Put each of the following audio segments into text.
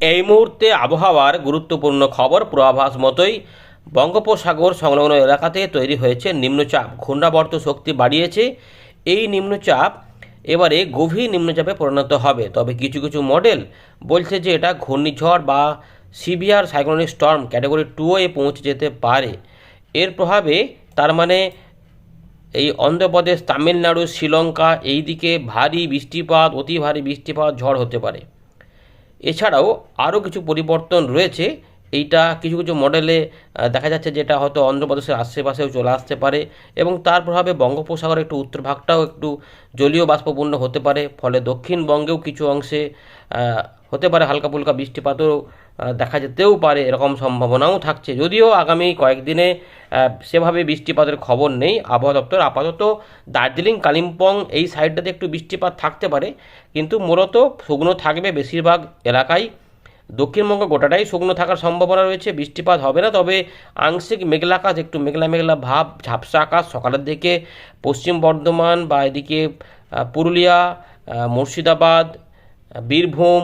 এই মুহূর্তে আবহাওয়ার গুরুত্বপূর্ণ খবর পূর্বাভাস মতোই বঙ্গোপসাগর সংলগ্ন এলাকাতে তৈরি হয়েছে নিম্নচাপ। ঘূর্ণাবর্ত শক্তি বাড়িয়েছে। এই নিম্নচাপ এবারে গভীর নিম্নচাপে পরিণত হবে। তবে কিছু কিছু মডেল বলছে যে এটা ঘূর্ণিঝড় বা severe cyclonic storm category two এ পৌঁছে যেতে পারে। এর প্রভাবে তার মানে এই অন্ধ্রপ্রদেশ, তামিলনাড়ু, শ্রীলঙ্কা এই দিকে ভারী বৃষ্টিপাত, অতি ভারী বৃষ্টিপাত, ঝড় হতে পারে। এছাড়াও আরও কিছু পরিবর্তন রয়েছে। এইটা কিছু কিছু মডেলে দেখা যাচ্ছে যেটা হয়তো অন্ধ্রপ্রদেশের আশেপাশেও চলে আসতে পারে এবং তার প্রভাবে বঙ্গোপসাগরের একটু উত্তর ভাগটাও একটু জলীয় বাষ্পপূর্ণ হতে পারে। ফলে দক্ষিণবঙ্গেও কিছু অংশে হতে পারে হালকা ফুলকা বৃষ্টিপাতও দেখা যেতেও পারে, এরকম সম্ভাবনাও থাকছে। যদিও আগামী কয়েকদিনে সেভাবে বৃষ্টিপাতের খবর নেই। আবহাওয়া দপ্তর আপাতত দার্জিলিং, কালিম্পং এই সাইডটাতে একটু বৃষ্টিপাত থাকতে পারে। কিন্তু মূলত শুকনো থাকবে বেশিরভাগ এলাকায়। দক্ষিণবঙ্গ গোটাটাই শুকনো থাকার সম্ভাবনা রয়েছে। বৃষ্টিপাত হবে না, তবে আংশিক মেঘলা আকাশ, একটু মেঘলা মেঘলা ভাব, ঝাপসা আকাশ। সকালের দিকে পশ্চিম বর্ধমান বা এদিকে পুরুলিয়া মুর্শিদাবাদ, বীরভূম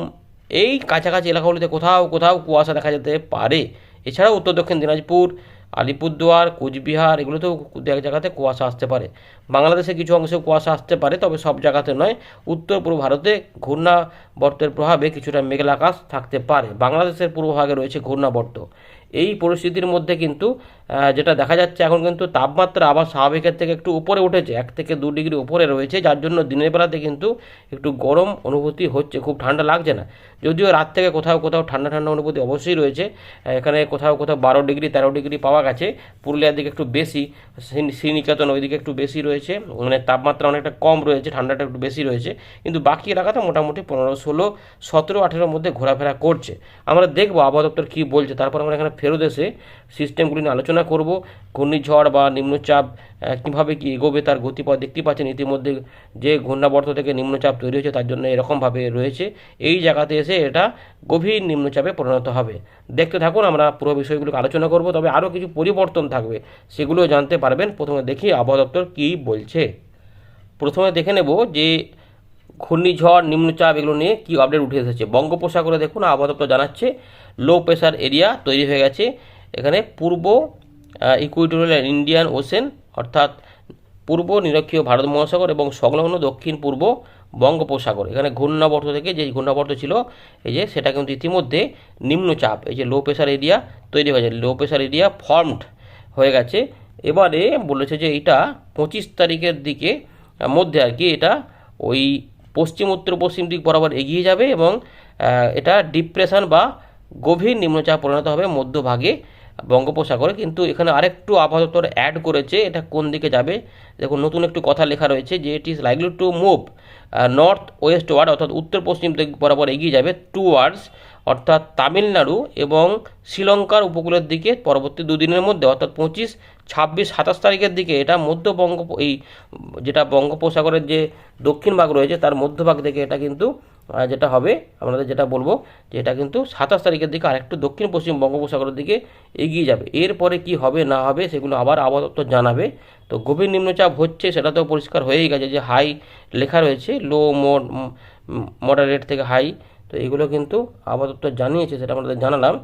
এই কাছাকাছি এলাকাগুলিতে কোথাও কোথাও কুয়াশা দেখা যেতে পারে। এছাড়াও উত্তর দক্ষিণ দিনাজপুর, আলিপুরদুয়ার, কোচবিহার, এগুলোতেও এক জায়গাতে কুয়াশা আসতে পারে। বাংলাদেশে কিছু অংশে কুয়াশা আসতে পারে, তবে সব জায়গাতে নয়। উত্তর পূর্ব ভারতে ঘূর্ণাবর্তের প্রভাবে কিছুটা মেঘলা আকাশ থাকতে পারে। বাংলাদেশের পূর্বভাগে রয়েছে ঘূর্ণাবর্ত। এই পরিস্থিতির মধ্যে কিন্তু যেটা দেখা যাচ্ছে এখন কিন্তু তাপমাত্রা আবার স্বাভাবিকের থেকে একটু উপরে উঠেছে, এক থেকে দু ডিগ্রি উপরে রয়েছে, যার জন্য দিনের বেলাতে কিন্তু একটু গরম অনুভূতি হচ্ছে, খুব ঠান্ডা লাগছে না। যদিও রাত থেকে কোথাও কোথাও ঠান্ডা ঠান্ডা অনুভূতি অবশ্যই রয়েছে। এখানে কোথাও কোথাও বারো ডিগ্রি, তেরো ডিগ্রি পাওয়া গেছে। পুরুলিয়ার দিকে একটু বেশি শ্রী- শ্রীনিকেতন ওইদিকে একটু বেশি রয়েছে মানে তাপমাত্রা অনেকটা কম রয়েছে, ঠান্ডাটা একটু বেশি রয়েছে, কিন্তু বাকি এলাকাতে মোটামুটি পনেরো, ষোলো, সতেরো, আঠেরোর মধ্যে ঘোরাফেরা করছে। আমরা দেখব আবহাওয়া দপ্তর কী বলছে। তারপর আমরা এখানে ফেরত এসে সিস্টেমগুলি নিয়ে আলোচনা করব। ঘূর্ণিঝড় বা নিম্নচাপ কীভাবে কী এগোবে তার গতিপথ দেখতে পাচ্ছেন ইতিমধ্যে যে ঘূর্ণাবর্ত থেকে নিম্নচাপ তৈরি হয়েছে, তার জন্য এরকমভাবে রয়েছে। এই জায়গাতে এসে এটা গভীর নিম্নচাপে পরিণত হবে। দেখতে থাকুন, আমরা পুরো বিষয়গুলোকে আলোচনা করব, তবে আরও কিছু পরিবর্তন থাকবে, সেগুলো জানতে পারবেন। প্রথমে দেখি আবহাওয়া দপ্তর কী বলছে। প্রথমে দেখে নেব যে ঘূর্ণিঝড়, নিম্নচাপ, এগুলো নিয়ে কী আপডেট উঠে এসেছে। বঙ্গোপসাগরে দেখুন, আবহাওয়া দপ্তর জানাচ্ছে লো প্রেশার এরিয়া তৈরি হয়ে গেছে। এখানে পূর্ব ইকুইটোরিয়াল ইন্ডিয়ান ওশেন অর্থাৎ পূর্ব নিরক্ষীয় ভারত মহাসাগর এবং সংলগ্ন দক্ষিণ পূর্ব বঙ্গোপসাগর। এখানে ঘূর্ণাবর্ত থেকে যে ঘূর্ণাবর্ত ছিল, এই যে সেটা কিন্তু ইতিমধ্যে নিম্নচাপ, এই যে লো প্রেশার এরিয়া তৈরি হয়ে গেছে লো প্রেশার এরিয়া ফর্মড হয়ে গেছে। এবারে বলেছে যে এটা পঁচিশ তারিখের দিকে মধ্যে আর কি এটা ওই পশ্চিম, উত্তর, পশ্চিম দিক বরাবর এগিয়ে যাবে এবং এটা ডিপ্রেশন বা গভীর নিম্নচাপ পরিণত হবে মধ্যভাগে। বঙ্গোপসাগরে, কিন্তু এখানে আরেকটু আপাতত অ্যাড করেছে, এটা কোন দিকে যাবে? দেখুন, নতুন একটু কথা লেখা রয়েছে যে it is likely to move north westward অর্থাৎ উত্তর পশ্চিম দিক বরাবর এগিয়ে যাবে টু ওয়ার্ডস অর্থাৎ তামিলনাড়ু এবং শ্রীলঙ্কার উপকূলের দিকে পরবর্তী দুদিনের মধ্যে, অর্থাৎ পঁচিশ, ছাব্বিশ, সাতাশ তারিখের দিকে এটা মধ্য বঙ্গ, এই যেটা বঙ্গোপসাগরের যে দক্ষিণ ভাগ রয়েছে তার মধ্যভাগ থেকে এটা কিন্তু যেটা হবে আপনাদের যেটা বলব যে এটা কিন্তু সাতাশ তারিখের দিকে আরেকটু দক্ষিণ পশ্চিম বঙ্গোপসাগরের দিকে এগিয়ে যাবে। এরপরে কি হবে, না হবে, সেগুলো আবার আবহাওয়া জানাবে। তো গভীর নিম্নচাপ হচ্ছে, সেটা তো পরিষ্কার হয়েই গেছে যে হাই লেখা রয়েছে লো মোড মডারেট থেকে হাই এগুলো কিন্তু আবহাওয়া দপ্তর জানিয়েছে, সেটা আমাদের জানালাম।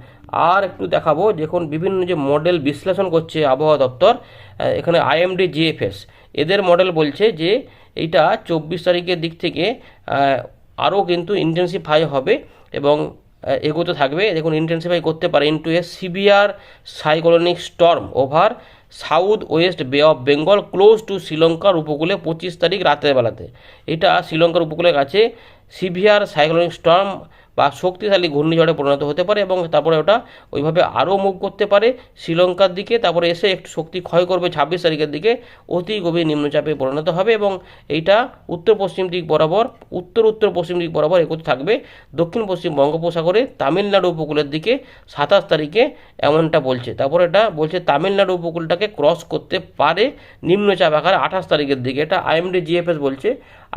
আর একটু দেখাবো, দেখুন বিভিন্ন যে মডেল বিশ্লেষণ করছে আবহাওয়া দপ্তর এখানে আইএমডি জিএফএস এদের মডেল বলছে যে এইটা চব্বিশ তারিখের দিক থেকে আরও কিন্তু ইন্টেন্সিফাই হবে এবং এগোতে থাকবে। দেখুন ইন্টেন্সিফাই করতে পারে into a severe cyclonic storm over south west bay of Bengal close to শ্রীলঙ্কার উপকূলে পঁচিশ তারিখ রাতের বেলাতে। এটা শ্রীলঙ্কার উপকূলের কাছে সিভিয়ার সাইক্লোনিক স্টর্ম বা শক্তিশালী ঘূর্ণিঝড়ে পরিণত হতে পারে এবং তারপরে ওটা ওইভাবে আরও মুভ করতে পারে শ্রীলঙ্কার দিকে, তারপরে এসে একটু শক্তি ক্ষয় করবে ছাব্বিশ তারিখের দিকে, অতি গভীর নিম্নচাপে পরিণত হবে এবং এইটা উত্তর পশ্চিম দিক বরাবর উত্তর উত্তর পশ্চিম দিক বরাবর এগোতে থাকবে। দক্ষিণ পশ্চিম বঙ্গোপসাগরে তামিলনাড়ু উপকূলের দিকে সাতাশ তারিখে এমনটা বলছে। তারপর এটা বলছে তামিলনাড়ু উপকূলটাকে ক্রস করতে পারে নিম্নচাপ আকারে আঠাশ তারিখের দিকে। এটা আইএমডি জিএফএস বলছে।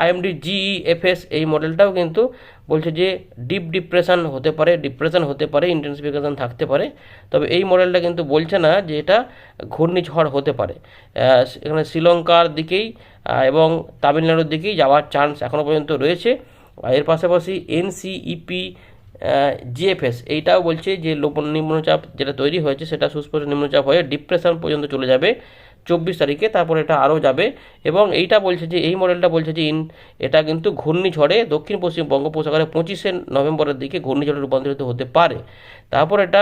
আইএমডি জিইএফএস এই মডেলটাও কিন্তু বলছে যে ডিপ ডিপ্রেশন হতে পারে, ডিপ্রেশন হতে পারে, ইন্টেন্সিফিকেশন থাকতে পারে। তবে এই মডেলটা কিন্তু বলছে না যে এটা ঘূর্ণিঝড় হতে পারে। এখানে শ্রীলঙ্কার দিকেই এবং তামিলনাড়ুর দিকেই যাওয়ার চান্স এখনও পর্যন্ত রয়েছে। এর পাশাপাশি এনসিইপি জিএফএস এইটাও বলছে যে লোপ- নিম্নচাপ যেটা তৈরি হয়েছে সেটা সুস্পষ্ট নিম্নচাপ হয়ে ডিপ্রেশন পর্যন্ত চলে যাবে। চব্বিশ তারিখে, তারপর এটা আরও যাবে। এবং এইটা বলছে যে, এই মডেলটা বলছে যে, ইন এটা কিন্তু ঘূর্ণিঝড়ে দক্ষিণ পশ্চিম বঙ্গোপসাগরে পঁচিশে নভেম্বরের দিকে ঘূর্ণিঝড়ে রূপান্তরিত হতে পারে। তারপর এটা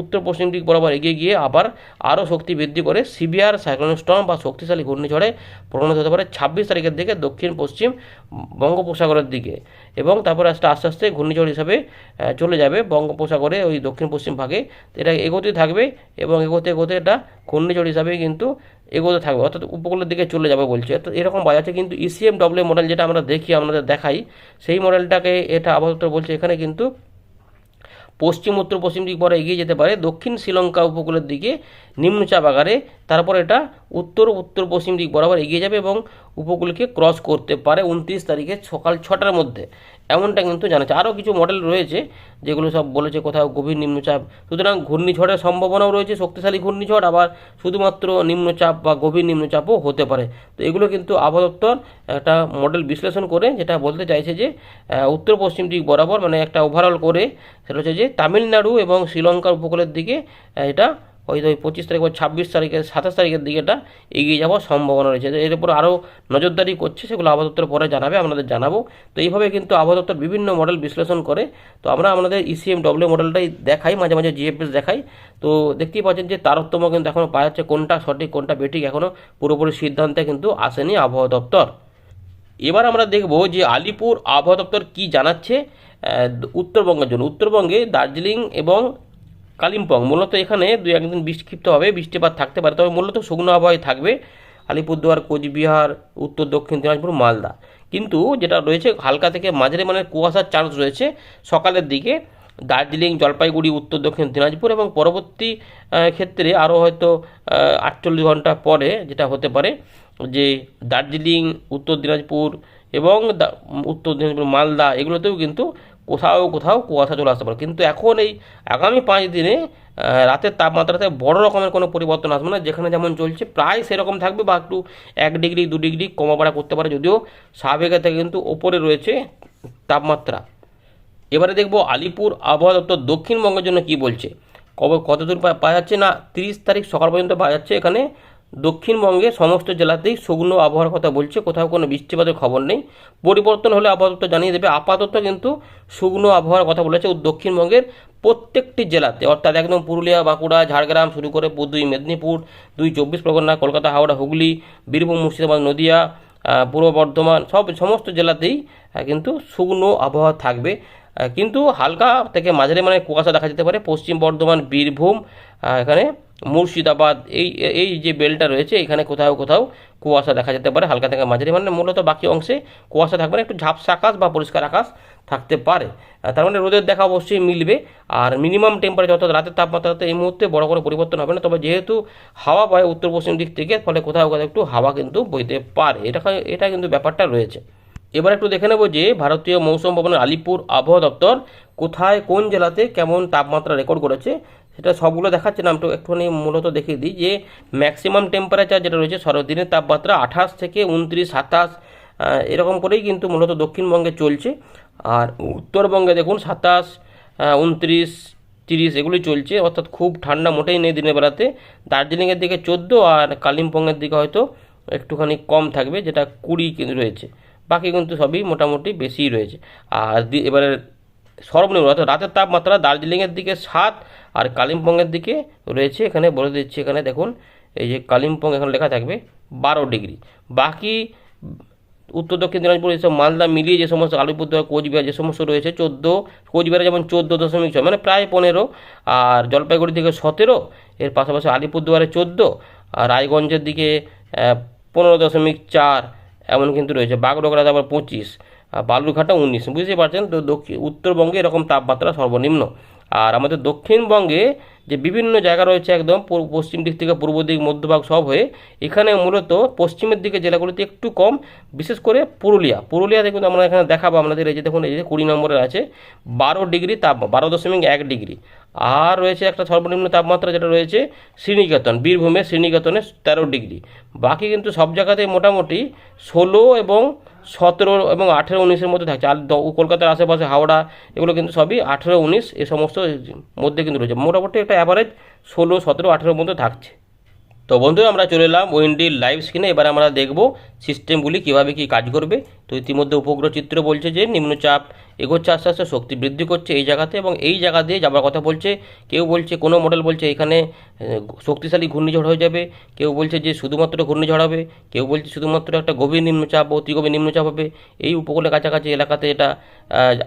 উত্তর পশ্চিম দিক বরাবর এগিয়ে গিয়ে আবার আরও শক্তি বৃদ্ধি করে সিভিয়ার সাইক্লোন স্টর্ম বা শক্তিশালী ঘূর্ণিঝড়ে পরিণত হতে পারে ছাব্বিশ তারিখের দিকে দক্ষিণ পশ্চিম বঙ্গোপসাগরের দিকে। এবং তারপরে আস্তে আস্তে আস্তে ঘূর্ণিঝড় হিসাবে চলে যাবে বঙ্গোপসাগরে ওই দক্ষিণ পশ্চিম ভাগে। এটা এগোতে থাকবে এবং এগোতে এগোতে এটা ঘূর্ণিঝড় হিসাবে কিন্তু এগোতে থাকবে। অর্থাৎ উপকূলের দিকে চলে যাবে বলছে। অর্থাৎ এরকম বাজাচ্ছে কিন্তু ইসিএম ডব্লিউ মডেল যেটা আমরা দেখি, আমাদের দেখাই, সেই মডেলটাকে এটা আপাতত বলছে। এখানে কিন্তু পশ্চিম, উত্তর, পশ্চিম দিক পরে এগিয়ে যেতে পারে। দক্ষিণ শ্রীলঙ্কা উপকূলের দিকে নিম্নচাপ আকারে, তারপর এটা উত্তর উত্তর, পশ্চিম দিক বরাবর এগিয়ে যাবে এবং উপকূলকে ক্রস করতে পারে। উনত্রিশ তারিখে সকাল ছটার মধ্যে। এমনটা কিন্তু জানাচ্ছে। আরও কিছু মডেল রয়েছে যেগুলো সব বলেছে কোথাও গভীর নিম্নচাপ। সুতরাং ঘূর্ণিঝড়ের সম্ভাবনাও রয়েছে, শক্তিশালী ঘূর্ণিঝড়, আবার শুধুমাত্র নিম্নচাপ বা গভীর নিম্নচাপও হতে পারে। তো এগুলো কিন্তু আবহাওয়া দপ্তর একটা মডেল বিশ্লেষণ করে যেটা বলতে চাইছে যে উত্তর পশ্চিম দিক বরাবর মানে একটা ওভারঅল করে, সেটা হচ্ছে যে তামিলনাড়ু এবং শ্রীলঙ্কার উপকূলের দিকে এটা হয়তো ওই পঁচিশ তারিখ বা ছাব্বিশ তারিখে সাতাশ তারিখের দিকে এটা এগিয়ে যাওয়ার সম্ভাবনা রয়েছে। এর উপর আরও নজরদারি করছে, সেগুলো আবহাওয়া পরে জানাবে, আপনাদের জানাব। তো এইভাবে কিন্তু আবহাওয়া বিভিন্ন মডেল বিশ্লেষণ করে, তো আমরা আমাদের ইসিএম ডব্লিউ মডেলটাই দেখাই, মাঝে মাঝে জিএফএস দেখাই। তো দেখতেই পাচ্ছেন যে তারতম্য কিন্তু এখনও পাওয়া যাচ্ছে, কোনটা সঠিক, কোনটা বেঠিক এখনও পুরোপুরি সিদ্ধান্তে কিন্তু আসেনি আবহাওয়া দপ্তর। এবার আমরা দেখব যে আলিপুর আবহাওয়া দপ্তর কী জানাচ্ছে উত্তরবঙ্গের জন্য। উত্তরবঙ্গে দার্জিলিং এবং কালিম্পং। মূলত এখানে দু একদিন বিক্ষিপ্ত হবে, বৃষ্টিপাত থাকতে পারে। তবে মূলত শুকনো আবহাওয়ায় থাকবে। আলিপুরদুয়ার, কোচবিহার, উত্তর, দক্ষিণ, দিনাজপুর, মালদা। কিন্তু যেটা রয়েছে হালকা থেকে মাঝারি মানের কুয়াশার চান্স রয়েছে সকালের দিকে। দার্জিলিং, জলপাইগুড়ি, উত্তর, দক্ষিণ, দিনাজপুর এবং পরবর্তী ক্ষেত্রে আরও হয়তো আটচল্লিশ ঘণ্টা পরে যেটা হতে পারে যে দার্জিলিং, উত্তর, দিনাজপুর এবং উত্তর, দিনাজপুর, মালদা এগুলোতেও কিন্তু কোথাও কোথাও কুয়াশা চলে আসতে পারে। কিন্তু এখন এই আগামী পাঁচ দিনে রাতের তাপমাত্রাতে বড় রকমের কোনো পরিবর্তন আসবে না। যেখানে যেমন চলছে, প্রায় সেরকম থাকবে বা একটু এক ডিগ্রি, দু ডিগ্রি কমা বাড়া করতে পারে। যদিও স্বাভাবিকের থেকে কিন্তু ওপরে রয়েছে তাপমাত্রা। এবারে দেখব আলিপুর আবহাওয়া দপ্তর দক্ষিণবঙ্গের জন্য কি বলছে। কবে, কতদূর পাওয়া যাচ্ছে না, তিরিশ তারিখ সকাল পর্যন্ত পাওয়া যাচ্ছে এখানে। দক্ষিণবঙ্গে সমস্ত জেলাতেই শুকনো আবহাওয়ার কথা বলছে, কোথাও কোনো বৃষ্টিপাতের খবর নেই। পরিবর্তন হলে আপাতত জানিয়ে দেবে, আপাতত কিন্তু শুকনো আবহাওয়ার কথা বলেছে দক্ষিণবঙ্গের প্রত্যেকটি জেলাতে। অর্থাৎ একদম পুরুলিয়া, বাঁকুড়া, ঝাড়গ্রাম, শুরু করে দুই মেদিনীপুর, দুই চব্বিশ পরগনা, কলকাতা, হাওড়া, হুগলি, বীরভূম, মুর্শিদাবাদ, নদিয়া পূর্ব বর্ধমান, সব সমস্ত জেলাতেই কিন্তু শুকনো আবহাওয়া থাকবে। কিন্তু হালকা থেকে মাঝারি মানে কুয়াশা দেখা যেতে পারে। পশ্চিম বর্ধমান, বীরভূম এখানে মুর্শিদাবাদ, এই এই যে বেলটা রয়েছে, এখানে কোথাও কোথাও কুয়াশা দেখা যেতে পারে, হালকা থেকে মাঝারি মানে মূলত বাকি অংশে কুয়াশা থাকবে না, একটু ঝাপসা আকাশ বা পরিষ্কার আকাশ থাকতে পারে। তার মানে রোদের দেখা অবশ্যই মিলবে, আর মিনিমাম টেম্পারেচার অর্থাৎ রাতের তাপমাত্রাতে এই মুহূর্তে বড় করে পরিবর্তন হবে না, তবে যেহেতু হাওয়া বয় উত্তর পশ্চিম দিক থেকে, ফলে কোথাও কোথাও একটু হাওয়া কিন্তু বইতে পারে, এটা এটা কিন্তু ব্যাপারটা রয়েছে। এবার একটু দেখে নেব যে ভারতীয় মৌসুম ভবনের আলিপুর আবহাওয়া দপ্তর কোথায়, কোন জেলাতে কেমন তাপমাত্রা রেকর্ড করেছে সেটা সবগুলো দেখাচ্ছে না, আমি একটু একটুখানি মূলত দেখিয়ে দিই যে ম্যাক্সিমাম টেম্পারেচার যেটা রয়েছে সর্বদিনের তাপমাত্রা আঠাশ থেকে উনত্রিশ, সাতাশ এরকম করেই কিন্তু মূলত দক্ষিণবঙ্গে চলছে। আর উত্তরবঙ্গে দেখুন সাতাশ উনত্রিশ, তিরিশ এগুলি চলছে, অর্থাৎ খুব ঠান্ডা মোটেই নেই দিনের বেলাতে। দার্জিলিংয়ের দিকে চোদ্দ আর কালিম্পংয়ের দিকে হয়তো একটুখানি কম থাকবে, যেটা কুড়ি কিন্তু রয়েছে। বাকি কিন্তু সবই মোটামুটি বেশিই রয়েছে। আর এবারে সর্বনিম্ন, অর্থাৎ রাতের তাপমাত্রা দার্জিলিংয়ের দিকে সাত আর কালিম্পংয়ের দিকে রয়েছে, এখানে বলে দিচ্ছি এখানে দেখুন, এই যে কালিম্পং এখানে লেখা থাকবে বারো ডিগ্রি। বাকি উত্তর দক্ষিণ দিনাজপুর এসব মালদা মিলিয়ে যে সমস্ত আলিপুরদুয়ার, কোচবিহার যে সমস্ত রয়েছে, চোদ্দ, কোচবিহারে যেমন চোদ্দ দশমিক ছয় মানে প্রায় পনেরো, আর জলপাইগুড়ি থেকে সতেরো, এর পাশাপাশি আলিপুরদুয়ারে চোদ্দ, আর রায়গঞ্জের দিকে পনেরো দশমিক চার, এমন কিন্তু রয়েছে। বাগডোগরাতে আবার পঁচিশ বালুরঘাটে উনিশ। বুঝতে পারছেন? তো দক্ষিণ উত্তরবঙ্গে এরকম তাপমাত্রা সর্বনিম্ন। আর আমাদের দক্ষিণবঙ্গে যে বিভিন্ন জায়গা রয়েছে একদম পশ্চিম দিক থেকে পূর্ব দিক মধ্যভাগ সব হয়ে, এখানে মূলত পশ্চিমের দিকে জেলাগুলিতে একটু কম, বিশেষ করে পুরুলিয়া। পুরুলিয়া দেখুন আমরা এখানে দেখাবো আপনাদের, এই যে দেখুন, এই যে কুড়ি নম্বরের আছে, বারো ডিগ্রি তাপ, বারো দশমিক এক ডিগ্রি। আর রয়েছে একটা সর্বনিম্ন তাপমাত্রা যেটা রয়েছে, শ্রীনিকেতন, বীরভূমে শ্রীনিকেতনে তেরো ডিগ্রি। বাকি কিন্তু সব জায়গাতেই মোটামুটি ষোলো এবং সতেরো এবং আঠেরো উনিশের মধ্যে থাকছে। আর কলকাতার আশেপাশে হাওড়া, এগুলো কিন্তু সবই আঠেরো উনিশ, এ সমস্ত মধ্যে কিন্তু রয়েছে। মোটামুটি একটা অ্যাভারেজ ষোলো, সতেরো, আঠেরোর মধ্যে থাকছে। তো বন্ধু আমরা চলে এলাম উইন্ডির লাইভ স্ক্রিনে এবার আমরা দেখব সিস্টেমগুলি কীভাবে কী কাজ করবে। তো ইতিমধ্যে উপগ্রহ চিত্র বলছে যে, নিম্নচাপ এগোচ্ছে আস্তে আস্তে, শক্তি বৃদ্ধি করছে এই জায়গাতে এবং এই জায়গা দিয়ে যাবার কথা বলছে, কেউ বলছে, কোনো মডেল বলছে এখানে শক্তিশালী ঘূর্ণিঝড় হয়ে যাবে, কেউ বলছে যে শুধুমাত্র ঘূর্ণিঝড় হবে, কেউ বলছে শুধুমাত্র একটা গভীর নিম্নচাপ, অতি গভীর নিম্নচাপ হবে, এই উপকূলের কাছাকাছি এলাকাতে এটা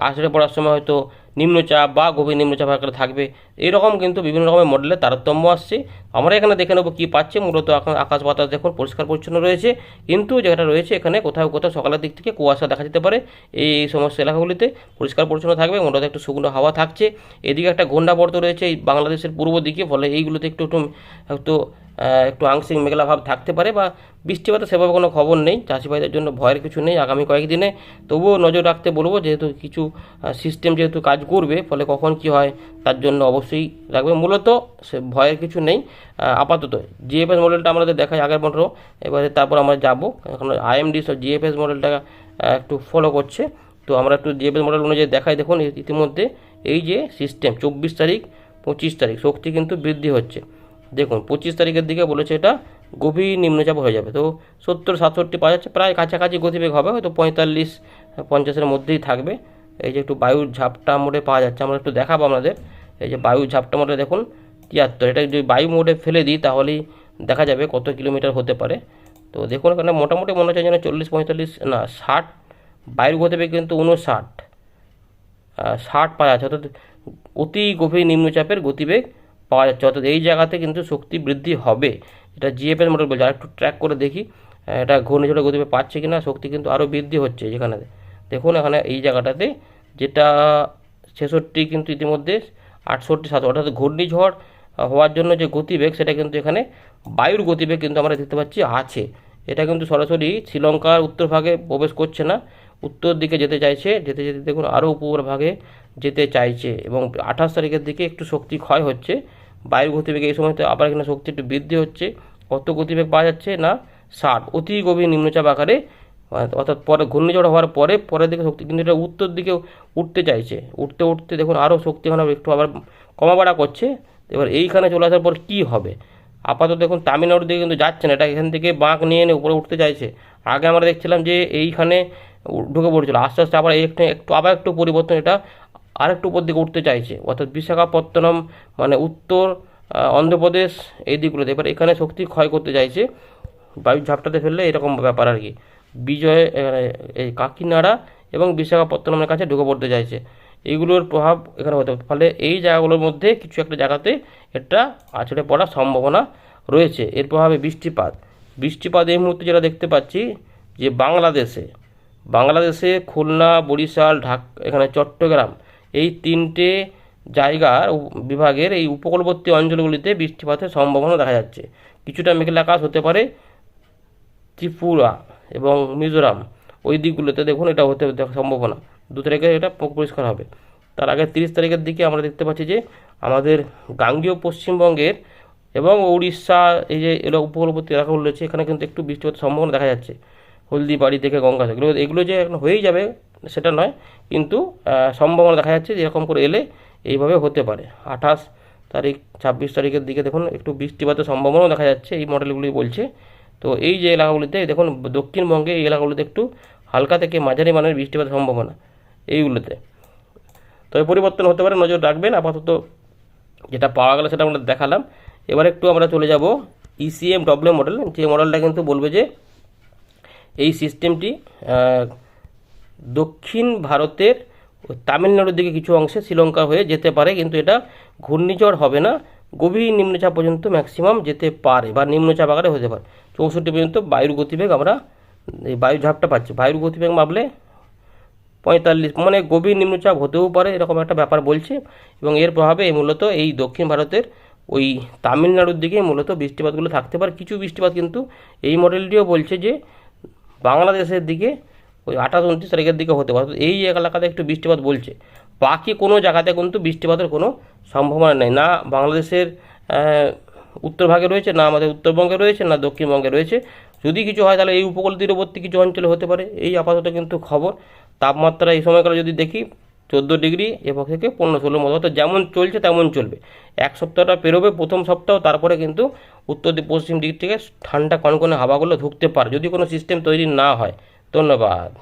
আছড়ে পড়ার সময় হয়তো নিম্নচাপ বা গভীর নিম্নচাপ আকারে থাকবে। এইরকম কিন্তু বিভিন্ন রকমের মডেলের তারতম্য আসছে। আমরা এখানে দেখে নেব কী পাচ্ছে। মূলত এখন আকাশ বাতাস দেখুন, পরিষ্কার পরিচ্ছন্ন রয়েছে। কিন্তু যেটা রয়েছে এখানে কোথাও কোথাও সকালের দিক থেকে কুয়াশা দেখা যেতে পারে এই সমস্ত এলাকাগুলিতে। পরিষ্কার পরিচ্ছন্ন থাকবে মূলত একটু শুকনো হাওয়া থাকছে। এদিকে একটা ঘূর্ণাবর্ত রয়েছে এই বাংলাদেশের পূর্ব দিকে, ফলে এইগুলোতে একটু একটু একটু আংশিক মেঘলা ভাব থাকতে পারে বা বৃষ্টিপাতের সেভাবে কোনো খবর নেই। চাষি ভাইদের জন্য ভয়ের কিছু নেই। আগামী কয়েকদিনে তবুও নজর রাখতে বলব যেহেতু কিছু সিস্টেম যেহেতু কাজ করবে, ফলে কখন কি হয় তার জন্য অবশ্যই রাখবে। মূলত সে ভয়ের কিছু নেই। আপাতত জিএফএস মডেলটা আমাদের দেখাই আগের মডেলও এবারে তারপর আমরা যাব। এখন আইএমডি সব জিএফএস মডেলটা একটু ফলো করছে। তো আমরা একটু জিএফএস মডেল অনুযায়ী দেখাই। দেখুন, ইতিমধ্যে এই যে সিস্টেম চব্বিশ তারিখ, পঁচিশ তারিখ, শক্তি কিন্তু বৃদ্ধি হচ্ছে। দেখুন, পঁচিশ তারিখের দিকে বলেছে এটা, গভীর নিম্নচাপ হয়ে যাবে। তো সত্তর, সাতষট্টি পাওয়া যাচ্ছে, প্রায় কাছাকাছি গতিবেগ হবে, হয়তো পঁয়তাল্লিশ, পঞ্চাশের মধ্যেই থাকবে। এই যে একটু বায়ুর ঝাপটা মোডে পাওয়া যাচ্ছে, আমরা একটু দেখাবো আপনাদের। এই যে বায়ুর ঝাপটা মোডে দেখুন, তিয়াত্তর, এটা যদি বায়ু মোডে ফেলে দিই, তাহলেই দেখা যাবে কত কিলোমিটার হতে পারে। তো দেখুন, এখানে মোটামুটি মনে হচ্ছে যেন চল্লিশ, পঁয়তাল্লিশ, না, ষাট, বায়ুর গতিবেগ কিন্তু উনষাট ষাট পাওয়া যাচ্ছে। অর্থাৎ অতি গভীর নিম্নচাপের গতিবেগ পাওয়া যাচ্ছে। অর্থাৎ এই জায়গাতে কিন্তু শক্তি বৃদ্ধি হবে। এটা জিএফএস মডেল বলছে। আর একটু ট্র্যাক করে দেখি এটা ঘূর্ণিঝড়ের গতিবেগ পাচ্ছে কিনা, শক্তি কিন্তু আরও বৃদ্ধি হচ্ছে যেখানে দেখুন এখানে এই জায়গাটাতে যেটা ছেষট্টি কিন্তু ইতিমধ্যে আটষট্টি সাত অর্থাৎ ঘূর্ণিঝড় হওয়ার জন্য যে গতিবেগ, সেটা কিন্তু এখানে বায়ুর গতিবেগ কিন্তু আমরা দেখতে পাচ্ছি আছে। এটা কিন্তু সরাসরি শ্রীলঙ্কার উত্তর ভাগে প্রবেশ করছে না। উত্তর দিকে যেতে চাইছে, যেতে যেতে দেখুন আরও উপর ভাগে যেতে চাইছে এবং আঠাশ তারিখের দিকে একটু শক্তি ক্ষয় হচ্ছে। বায়ুর গতিবেগ এই সময়তে আবার এখানে শক্তি একটু বৃদ্ধি হচ্ছে। কত গতিবেগ পাওয়া যাচ্ছে না? ষাট। অতি গভীর নিম্নচাপ আকারে, অর্থাৎ পরে ঘূর্ণিঝড় হওয়ার পরে পরের দিকে শক্তি কিন্তু এটা উত্তর দিকে উঠতে চাইছে। উঠতে উঠতে দেখুন আরও শক্তি এখানে একটু আবার কমাবাড়া করছে। এবার এইখানে চলে আসার পর কী হবে? আপাতত দেখুন তামিলনাড়ুর দিকে কিন্তু যাচ্ছে না। এটা এখান থেকে বাঁক নিয়ে এনে উপরে উঠতে চাইছে। আগে আমরা দেখছিলাম যে এইখানে ঢুকে পড়েছিল। আস্তে আস্তে আবার একটু একটু, আবার একটু পরিবর্তন এটা আরেকটু উপর দিকে উঠতে চাইছে। অর্থাৎ বিশাখাপত্তনম মানে উত্তর অন্ধ্রপ্রদেশ এই দিকগুলোতে। এবার এখানে শক্তি ক্ষয় করতে চাইছে। বায়ু ঝাপটাতে ফেললে এরকম ব্যাপার আর কি। বিজয় এই কাকিনাড়া এবং বিশাখাপত্তনমের কাছে ঢুকে পড়তে চাইছে। এইগুলোর প্রভাব এখানে হতে ফলে এই জায়গাগুলোর মধ্যে কিছু একটা জায়গাতে এটা আছড়ে পড়ার সম্ভাবনা রয়েছে। এর প্রভাবে বৃষ্টিপাত। বৃষ্টিপাত এই মুহূর্তে যেটা দেখতে পাচ্ছি যে বাংলাদেশে বাংলাদেশে খুলনা, বরিশাল, ঢাক, এখানে চট্টগ্রাম এই তিনটে জায়গার বিভাগের এই উপকূলবর্তী অঞ্চলগুলিতে বৃষ্টিপাতের সম্ভাবনা দেখা যাচ্ছে। কিছুটা মেঘলা আকাশ হতে পারে ত্রিপুরা এবং মিজোরাম। ওই দিকগুলোতে দেখুন এটা হতে সম্ভাবনা। দু তারিখে এটা পরিষ্কার হবে। তার আগে তিরিশ তারিখের দিকে আমরা দেখতে পাচ্ছি যে আমাদের গাঙ্গীয় পশ্চিমবঙ্গের এবং উড়িষ্যা এই যে উপকূলবর্তী এলাকাগুলো রয়েছে, এখানে কিন্তু একটু বৃষ্টিপাতের সম্ভাবনা দেখা যাচ্ছে। হলদিবাড়ি থেকে গঙ্গা এগুলো এগুলো যে এখন হয়েই যাবে, সেটা নয়, কিন্তু সম্ভাবনা দেখা যাচ্ছে যে এরকম করে এলে এইভাবে হতে পারে। আঠাশ তারিখ, ছাব্বিশ তারিখের দিকে দেখুন, একটু বৃষ্টিপাতের সম্ভাবনাও দেখা যাচ্ছে, এই মডেলগুলি বলছে। তো এই যে এলাকাগুলিতে, দেখুন, দক্ষিণবঙ্গে এই এলাকাগুলিতে একটু হালকা থেকে মাঝারি মানের বৃষ্টিপাতের সম্ভাবনা, এইগুলোতে। তবে পরিবর্তন হতে পারে, নজর রাখবেন, আপাতত যেটা পাওয়া গেল সেটা আমরা দেখালাম। এবার একটু আমরা চলে যাব ইসিএম ডব্লিউ মডেল যে মডেলটা কিন্তু বলবে যে এই সিস্টেমটি দক্ষিণ ভারতের তামিলনাড়ুর দিকে কিছু অংশে শ্রীলঙ্কা হয়ে যেতে পারে, কিন্তু এটা ঘূর্ণিঝড় হবে না। গভীর নিম্নচাপ পর্যন্ত ম্যাক্সিমাম যেতে পারে বা নিম্নচাপ আকারে হতে পারে। চৌষট্টি পর্যন্ত বায়ুর গতিবেগ আমরা এই বায়ু ঝাপটা পাচ্ছি। বায়ুর গতিবেগ মাপলে পঁয়তাল্লিশ মানে গভীর নিম্নচাপ হতেও পারে, এরকম একটা ব্যাপার বলছে। এবং এর প্রভাবে মূলত এই দক্ষিণ ভারতের ওই তামিলনাড়ুর দিকে মূলত বৃষ্টিপাতগুলো থাকতে পারে। কিছু বৃষ্টিপাত কিন্তু এই মডেলটিও বলছে যে বাংলাদেশের দিকে ওই আঠাশ, উনত্রিশ তারিখের দিকে হতে পারে। এই এলাকাতে একটু বৃষ্টিপাত বলছে। বাকি কোনো জায়গাতে কিন্তু বৃষ্টিপাতের কোনো সম্ভাবনা নেই। না বাংলাদেশের উত্তর ভাগে রয়েছে, না আমাদের উত্তরবঙ্গে রয়েছে, না দক্ষিণবঙ্গে রয়েছে। যদি কিছু হয় তাহলে এই উপকূল তীরবর্তী কিছু অঞ্চলে হতে পারে। এই আপাতত কিন্তু খবর। তাপমাত্রা এই সময়কালে যদি দেখি চোদ্দ ডিগ্রি এবং থেকে পনেরো ষোলোর মতো। অর্থাৎ যেমন চলছে তেমন চলবে। এক সপ্তাহটা পেরোবে প্রথম সপ্তাহ, তারপরে কিন্তু উত্তর পশ্চিম দিক থেকে ঠান্ডা কনকনে হাওয়াগুলো ঢুকতে পারে। যদি কোনো সিস্টেম তৈরি না হয়। ধন্যবাদ।